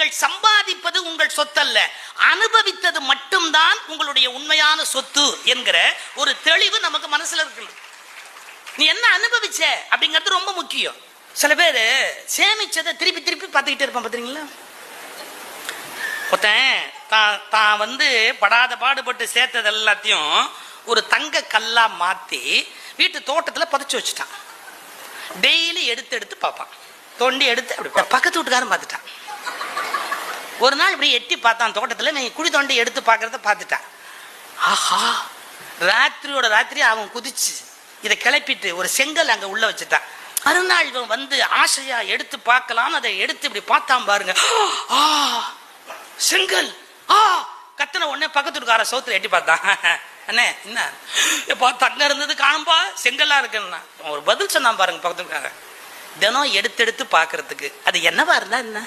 நீங்கள் சம்பாதிப்பது உங்கள் சொத்தல்ல. அனுபவித்தது மட்டும்தான் உங்களுடைய உண்மையான சொத்து என்கிற ஒரு தெளிவு நமக்கு மனசுல இருக்கு நீ என்ன அனுபவிச்ச அப்படிங்கிறது ரொம்ப முக்கியம். சில பேர் சேமிச்சதை திருப்பி திருப்பி பார்த்துக்கிட்டே இருப்பான் பார்த்துறீங்களா ஒருத்தன் தான் தான் வந்து படாத பாடுபட்டு சேர்த்தது எல்லாத்தையும் ஒரு தங்க கல்லா மாத்தி வீட்டு தோட்டத்துல புதைச்சு வச்சுட்டான். டெய்லி எடுத்து எடுத்து பார்ப்பான். தோண்டி எடுத்து அப்படி பக்கத்து வீட்டுக்காரன் பார்த்துட்டான். ஒரு நாள் இப்படி எட்டி பார்த்தான் தோட்டத்தில் நீ குழி தோண்டி எடுத்து பார்க்கறத பார்த்துட்டான் ஆஹா ராத்திரியோட ராத்திரி அவன் குதிச்சு இதை கிளப்பிட்டு ஒரு செங்கல் அங்கே உள்ள வச்சுட்டான் மறுநாள் இவன் வந்து ஆசையா எடுத்து பார்க்கலாம்னு அதை எடுத்து இப்படி பார்த்தான் பாருங்க. ஆ செங்கல் ஆ கத்தனை உடனே பக்கத்து வீட்டுக்கார சோத்துல எட்டி பார்த்தான் அண்ணே என்ன? எப்பா தங்க இருந்தது காணும்பா செங்கல்லா இருக்குன்னா. அவன் ஒரு பதில் சொன்னான் பாருங்க பக்கத்து தினம் எடுத்து எடுத்து பார்க்கறதுக்கு. அது என்னவா இருந்தா என்ன?